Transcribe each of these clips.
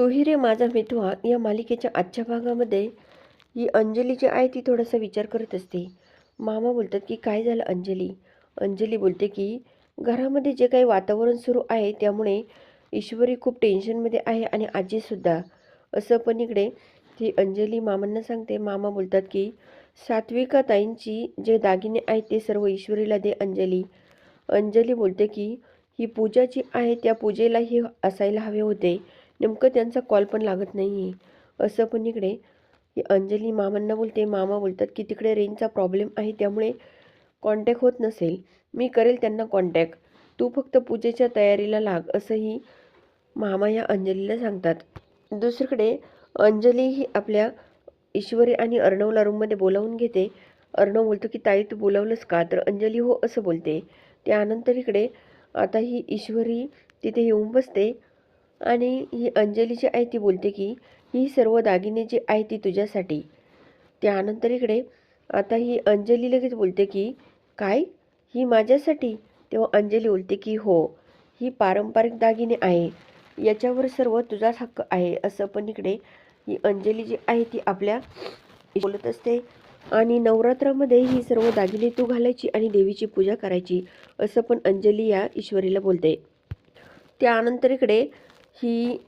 तूही रे माझा मितवा या मालिकेच्या आजच्या भागामध्ये ही अंजली जी आहे ती थोडासा विचार करत असते. मामा बोलतात की काय झालं अंजली? अंजली बोलते की घरामध्ये जे काही वातावरण सुरू आहे त्यामुळे ईश्वरी खूप टेन्शनमध्ये आहे आणि आजीसुद्धा असं पण इकडे ती अंजली मामांना सांगते. मामा बोलतात की सात्विका ताईंची जे दागिने आहेत ते सर्व ईश्वरीला दे अंजली. अंजली बोलते की ही पूजा जी आहे त्या पूजेला हे असायला हवे होते. नेमकं त्यांचा कॉल पण लागत नाही आहे असं पण इकडे अंजली मामांना बोलते. मामा बोलतात की तिकडे रेंजचा प्रॉब्लेम आहे त्यामुळे कॉन्टॅक्ट होत नसेल. मी करेल त्यांना कॉन्टॅक्ट. तू फक्त पूजेच्या तयारीला लाग असंही मामा या अंजलीला सांगतात. दुसरीकडे अंजली ही आपल्या ईश्वरी आणि अर्णवला रूममध्ये बोलावून घेते. अर्णव बोलतो की ताई तू बोलावलंस का? तर अंजली हो असं बोलते. त्यानंतर इकडे आता ही ईश्वरी तिथे येऊन बसते. आणि ही अंजली जी आहे ती बोलते की ही सर्व दागिने जी आहे ती तुझ्यासाठी. त्यानंतर इकडे आता ही अंजली लगेच बोलते की काय? ही माझ्यासाठी? तेव्हा अंजली बोलते की हो ही पारंपरिक दागिने आहे. याच्यावर सर्व तुझाच हक्क आहे. असं पण इकडे ही अंजली जी आहे ती आपल्या बोलत असते. आणि नवरात्रामध्ये ही सर्व दागिने तू घालायची आणि देवीची पूजा करायची असं पण अंजली या ईश्वरीला बोलते. त्यानंतर इकडे ही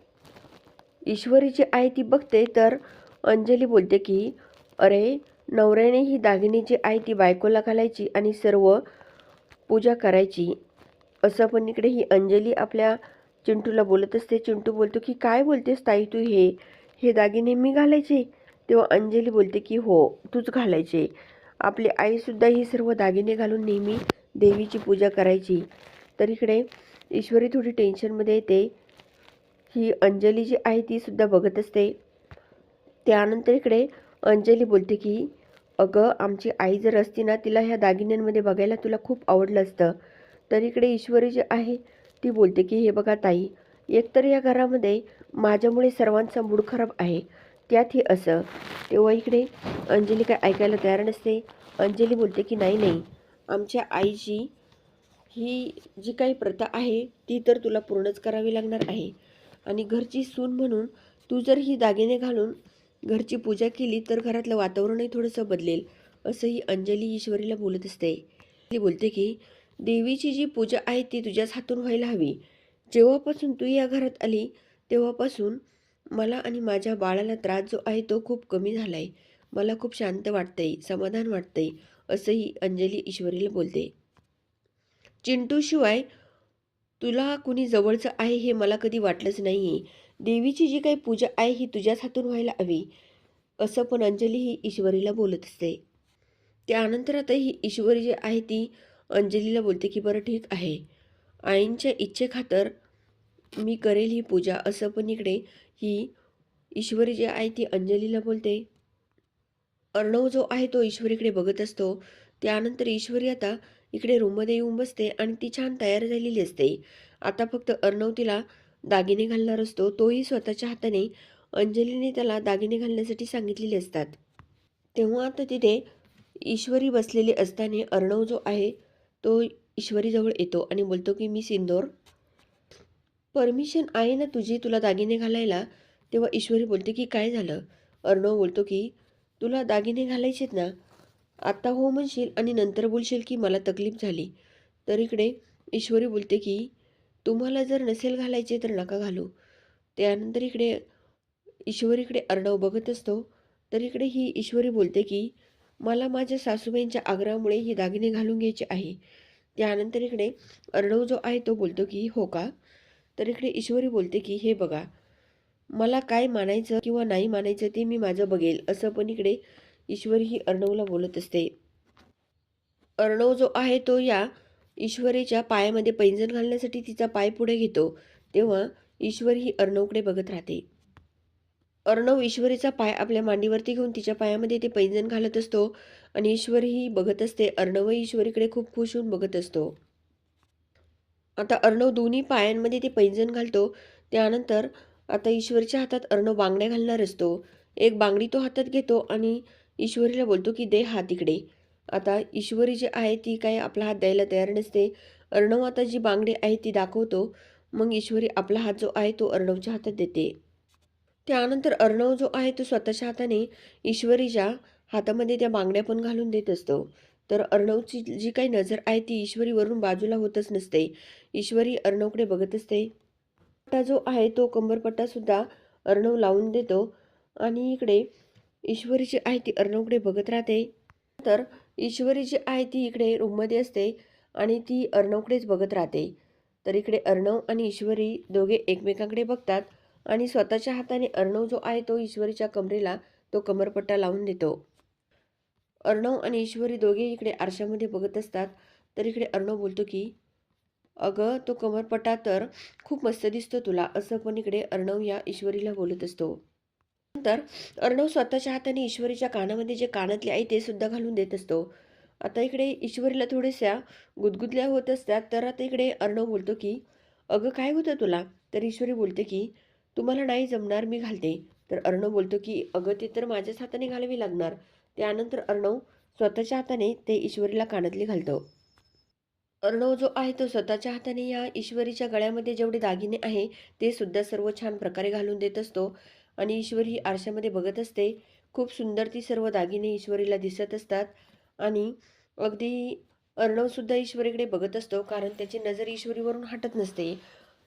ईश्वरी जी आहे ती बघते तर अंजली बोलते की अरे नवऱ्याने ही दागिने जी आहे ती बायकोला घालायची आणि सर्व पूजा करायची. असं पण इकडे ही अंजली आपल्या चिंटूला बोलत असते. चिंटू बोलतो की काय बोलतेस ताई तू हे? हे दागिने मी घालायचे? तेव्हा अंजली बोलते की हो तूच घालायचे. आपली आईसुद्धा ही सर्व दागिने घालून नेहमी देवीची पूजा करायची. तर इकडे ईश्वरी थोडी टेन्शनमध्ये येते. ही अंजली जी आहे ती सुद्धा बघत असते. त्यानंतर इकडे अंजली बोलते की अगं आमची आई जर असती ना तिला ह्या दागिन्यांमध्ये बघायला तुला खूप आवडलं असतं. तर इकडे ईश्वरी जी आहे ती बोलते की हे बघा ताई एकतर या घरामध्ये माझ्यामुळे सर्वांचा मूड खराब आहे. त्यात हे असं. तेव्हा इकडे अंजली काय ऐकायला तयार नसते. अंजली बोलते की नाही नाही. आमच्या आईची ही जी काही प्रथा आहे ती तर तुला पूर्णच करावी लागणार आहे. आणि घरची सून म्हणून तू जर ही दागिने घालून घरची पूजा केली तर घरातलं वातावरणही थोडंसं बदलेल असंही अंजली ईश्वरीला बोलत असते. ती बोलते की देवीची जी पूजा आहे ती तुझ्याच हातून व्हायला हवी. जेव्हापासून तू या घरात आली तेव्हापासून मला आणि माझ्या बाळाला त्रास जो आहे तो खूप कमी झाला आहे मला खूप शांत वाटतंय समाधान वाटतंय असंही अंजली ईश्वरीला बोलते. चिंटूशिवाय तुला कुणी जवळचं आहे हे मला कधी वाटलंच नाही आहे देवीची जी काही पूजा आहे ही तुझ्याच हातून व्हायला हवी. असं पण अंजली ही ईश्वरीला बोलत असते. त्यानंतर आता ही ईश्वरी जी आहे ती अंजलीला बोलते की बरं ठीक आहे. आईंच्या इच्छेखातर मी करेल ही पूजा. असं पण इकडे ही ईश्वरी जी आहे ती अंजलीला बोलते. अर्णव जो आहे तो ईश्वरीकडे बघत असतो. त्यानंतर ईश्वरी आता इकडे रूममध्ये येऊन बसते आणि ती छान तयार झालेली असते. आता फक्त अर्णव तिला दागिने घालणार असतो. तोही स्वतःच्या हाताने अंजलीने त्याला दागिने घालण्यासाठी सांगितलेले असतात. तेव्हा आता तिथे ईश्वरी बसलेली असताना अर्णव जो आहे तो ईश्वरीजवळ येतो आणि बोलतो की मी सिंदोर परमिशन आहे ना तुझी तुला दागिने घालायला? तेव्हा ईश्वरी बोलते की काय झालं? अर्णव बोलतो की तुला दागिने घालायचेत ना आत्ता हो म्हणशील आणि नंतर बोलशील की मला तकलीफ झाली. तर इकडे ईश्वरी बोलते की तुम्हाला जर नसेल घालायचे तर नका घालू. त्यानंतर इकडे ईश्वरीकडे अर्णव बघत असतो. तर इकडे ही ईश्वरी बोलते की मला माझ्या सासूबाईंच्या आग्रहामुळे ही दागिने घालून घ्यायचे आहे. त्यानंतर इकडे अर्णव जो आहे तो बोलतो की हो का? तर इकडे ईश्वरी बोलते की हे बघा मला काय मानायचं किंवा नाही मानायचं ते मी माझं बघेल. असं पण इकडे ईश्वरी ही अर्णवला बोलत असते. अर्णव जो आहे तो या ईश्वरीच्या पायामध्ये पैंजण घालण्यासाठी तिचा पाय पुढे घेतो तेव्हा ईश्वरी ही अर्णवकडे बघत राहते. अर्णव ईश्वरीचा पाय आपल्या मांडीवरती घेऊन तिच्या पायामध्ये ते पैंजण घालत असतो आणि ईश्वरी ही बघत असते. अर्णव ईश्वरीकडे खूप खुश होऊन बघत असतो. आता अर्णव दोन्ही पायांमध्ये ते पैंजण घालतो. त्यानंतर आता ईश्वरीच्या हातात अर्णव बांगड्या घालणार असतो. एक बांगडी तो हातात घेतो आणि ईश्वरीला बोलतो की दे हात इकडे. आता ईश्वरी जी आहे ती काय आपला हात द्यायला तयार नसते. अर्णव आता जी बांगडी आहे ती दाखवतो. मग ईश्वरी आपला हात जो आहे तो अर्णवच्या हातात देते. त्यानंतर अर्णव जो आहे तो स्वतःच्या हाताने ईश्वरीच्या हातामध्ये त्या बांगड्या पण घालून देत असतो. तर अर्णवची जी काही नजर आहे ती ईश्वरीवरून बाजूला होतच नसते. ईश्वरी अर्णवकडे बघत असते. पट्टा जो आहे तो कंबरपट्टासुद्धा अर्णव लावून देतो. आणि इकडे ईश्वरी जी आहे ती अर्णवकडे बघत राहते. तर ईश्वरी जी आहे ती इकडे रूममध्ये असते आणि ती अर्णवकडेच बघत राहते. तर इकडे अर्णव आणि ईश्वरी दोघे एकमेकांकडे बघतात आणि स्वतःच्या हाताने अर्णव जो आहे तो ईश्वरीच्या कमरेला तो कमरपट्टा लावून देतो. अर्णव आणि ईश्वरी दोघे इकडे आरशामध्ये बघत असतात. तर इकडे अर्णव बोलतो की अगं तो कमरपट्टा तर खूप मस्त दिसतो तुला असं पण इकडे अर्णव या ईश्वरीला बोलत असतो. नंतर अर्णव स्वतःच्या हाताने ईश्वरीच्या कानामध्ये जे कानातले आहे ते सुद्धा घालून देत असतो. आता इकडे ईश्वरीला थोड्याशा गुदगुदल्या होत असतात. तर आता इकडे अर्णव बोलतो की अगं काय होतं तुला? तर ईश्वरी बोलते की तुम्हाला नाही जमणार मी घालते. तर अर्णव बोलतो की अगं ते तर माझ्याच हाताने घालावी लागणार. त्यानंतर अर्णव स्वतःच्या हाताने ते ईश्वरीला कानातले घालतो. अर्णव जो आहे तो स्वतःच्या हाताने या ईश्वरीच्या गळ्यामध्ये जेवढे दागिने आहे ते सुद्धा सर्व छान प्रकारे घालून देत असतो. आणि ईश्वरी ही आरशामध्ये बघत असते. खूप सुंदर ती सर्व दागिने ईश्वरीला दिसत असतात. आणि अगदी अर्णवसुद्धा ईश्वरीकडे बघत असतो कारण त्याची नजर ईश्वरीवरून हटत नसते.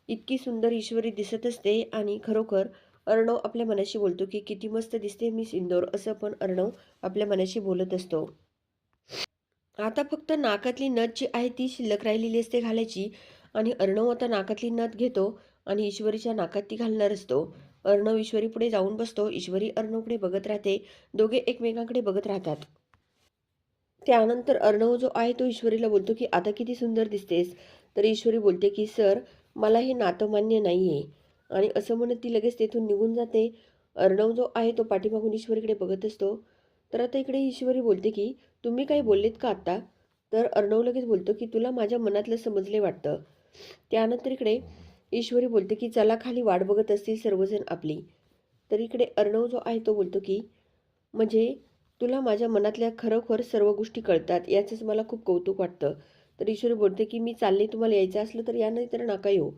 इतकी सुंदर ईश्वरी दिसत असते आणि खरोखर अर्णव आपल्या मनाशी बोलतो की किती मस्त दिसते मी सिंदोर असं पण अर्णव आपल्या मनाशी बोलत असतो. आता फक्त नाकातली नथ जी आहे ती शिल्लक राहिलेली असते घालायची आणि अर्णव आता नाकातली नथ घेतो आणि ईश्वरीच्या नाकात ती घालणार असतो. अर्णव ईश्वरी पुढे जाऊन बसतो. ईश्वरी अर्णवकडे बघत राहते. दोघे एकमेकांकडे बघत राहतात. त्यानंतर अर्णव जो आहे तो ईश्वरीला बोलतो की आता किती सुंदर दिसतेस. तर ईश्वरी बोलते की सर मला हे नातं मान्य नाही आहे आणि असं म्हणत ती लगेच तेथून निघून जाते. अर्णव जो आहे तो पाठीमागून ईश्वरीकडे बघत असतो. तर आता इकडे ईश्वरी बोलते की तुम्ही काही बोललेत का आत्ता? तर अर्णव लगेच बोलतो की तुला माझ्या मनातलं समजले वाटतं. त्यानंतर इकडे ईश्वरी बोलते की चला खाली वाट बघत असतील सर्वजण आपली. तर इकडे अर्णव जो आहे तो बोलतो की म्हणजे तुला माझ्या मनातल्या खरोखर सर्व गोष्टी कळतात याचंच मला खूप कौतुक वाटतं. तर ईश्वरी बोलते की मी चालले तुम्हाला यायचं असलं तर या नाही तर नाका येऊ.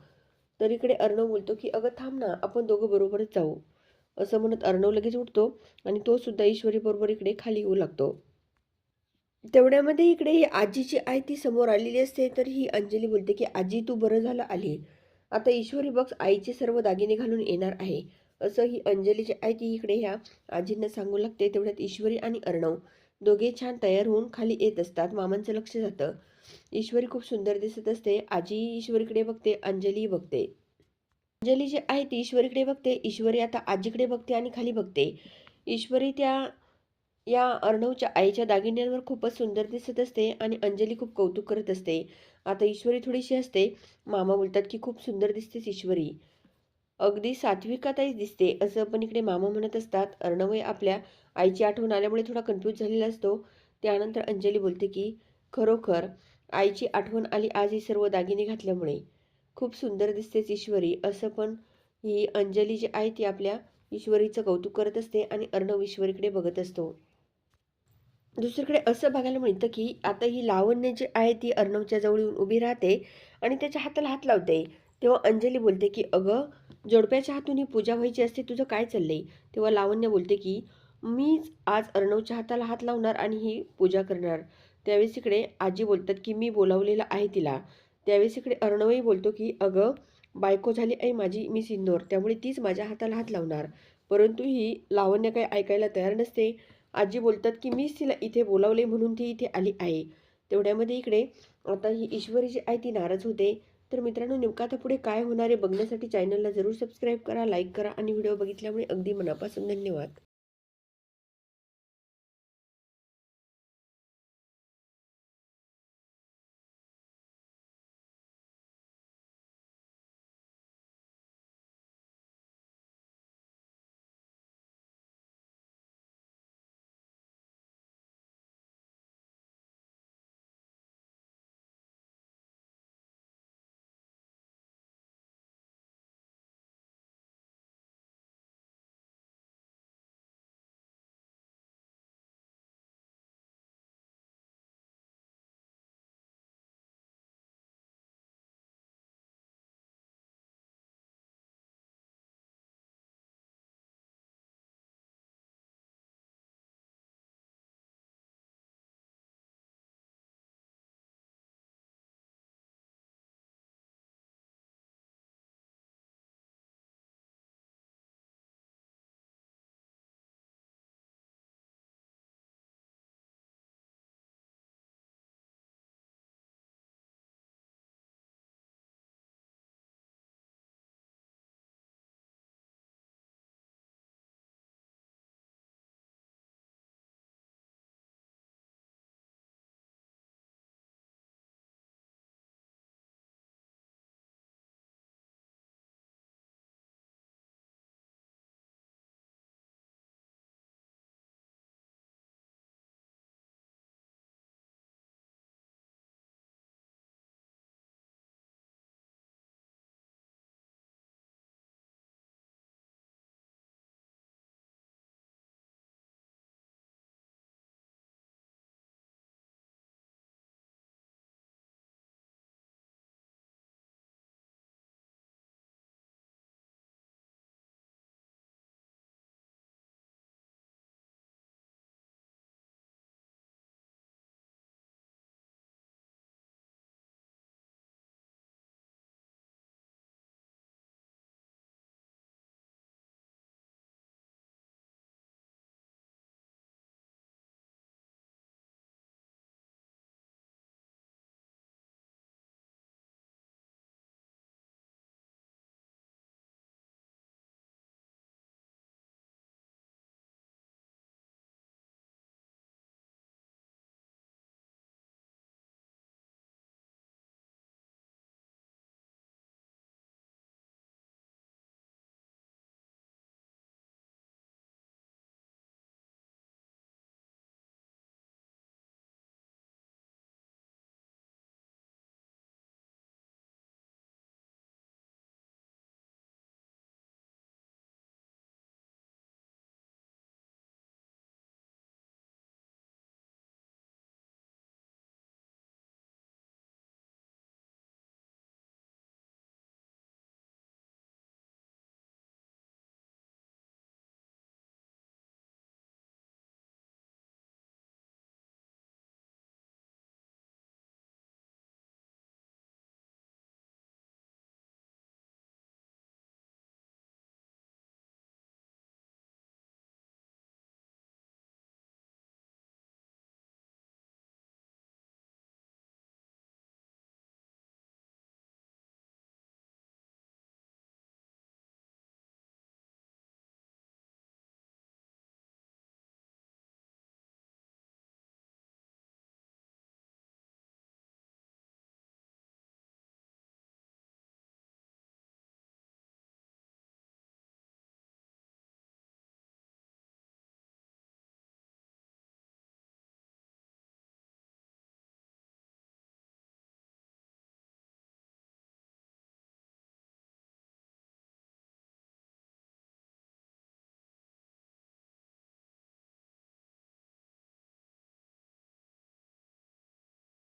तर इकडे अर्णव बोलतो की अगं थांब ना आपण दोघं बरोबरच जाऊ. असं म्हणत अर्णव लगेच उठतो आणि तो सुद्धा ईश्वरीबरोबर इकडे खाली येऊ लागतो. तेवढ्यामध्ये इकडे ही आजी जी आहे ती समोर आलेली असते तर ही अंजली बोलते की आजी तू बरं झालं आली. आता ईश्वरी बघ आईचे सर्व दागिने घालून येणार आहे. असं ही अंजली आई आहे ती इकडे ह्या आजींना सांगू लागते तेवढ्यात ईश्वरी आणि अर्णव दोघे छान तयार होऊन खाली येत असतात. मामांचं लक्ष जातं. ईश्वरी खूप सुंदर दिसत असते. आजी ईश्वरीकडे बघते अंजली बघते. अंजली जी आहे ती ईश्वरीकडे बघते ईश्वरी आता आजीकडे बघते आणि खाली बघते. ईश्वरी त्या या अर्णवच्या आईच्या दागिन्यांवर खूपच सुंदर दिसत असते आणि अंजली खूप कौतुक करत असते. आता ईश्वरी थोडीशी असते मामा बोलतात की खूप सुंदर दिसतेस ईश्वरी. अगदी सात्विकाताईच दिसते असं पण इकडे मामा म्हणत असतात. अर्णवही आपल्या आईची आठवण आल्यामुळे थोडा कन्फ्यूज झालेला असतो. त्यानंतर अंजली बोलते की खरोखर आईची आठवण आली आज ही सर्व दागिने घातल्यामुळे. खूप सुंदर दिसतेच ईश्वरी. असं पण ही अंजली जी आहे ती आपल्या ईश्वरीचं कौतुक करत असते आणि अर्णव ईश्वरीकडे बघत असतो. दुसरीकडे असं बघायला मिळतं की आता ही लावण्य जी आहे ती अर्णवच्या जवळ येऊन उभी राहते आणि त्याच्या हाताला हात लावते. तेव्हा अंजली बोलते की अगं जोडप्याच्या हातून ही पूजा व्हायची असते तुझं काय चाललंय? तेव्हा लावण्य बोलते की मीच आज अर्णवच्या हाताला हात लावणार आणि ही पूजा करणार. त्यावेळेस इकडे आजी बोलतात की मी बोलावलेलं आहे तिला. त्यावेळेस इकडे अर्णवही बोलतो की अगं बायको झाली आहे माझी मी सिंदोर त्यामुळे तीच माझ्या हाताला हात लावणार. परंतु ही लावण्य काही ऐकायला तयार नसते. आजी बोलतात की मीच तिला इथे बोलावले म्हणून ती इथे आली आहे. तेवढ्यामध्ये इकडे आता ही ईश्वरी जी आहे ती नाराज होते. तर मित्रांनो नेमकं आता पुढे काय होणार आहे बघण्यासाठी चॅनलला जरूर सबस्क्राईब करा लाईक करा आणि व्हिडिओ बघितल्यामुळे अगदी मनापासून धन्यवाद.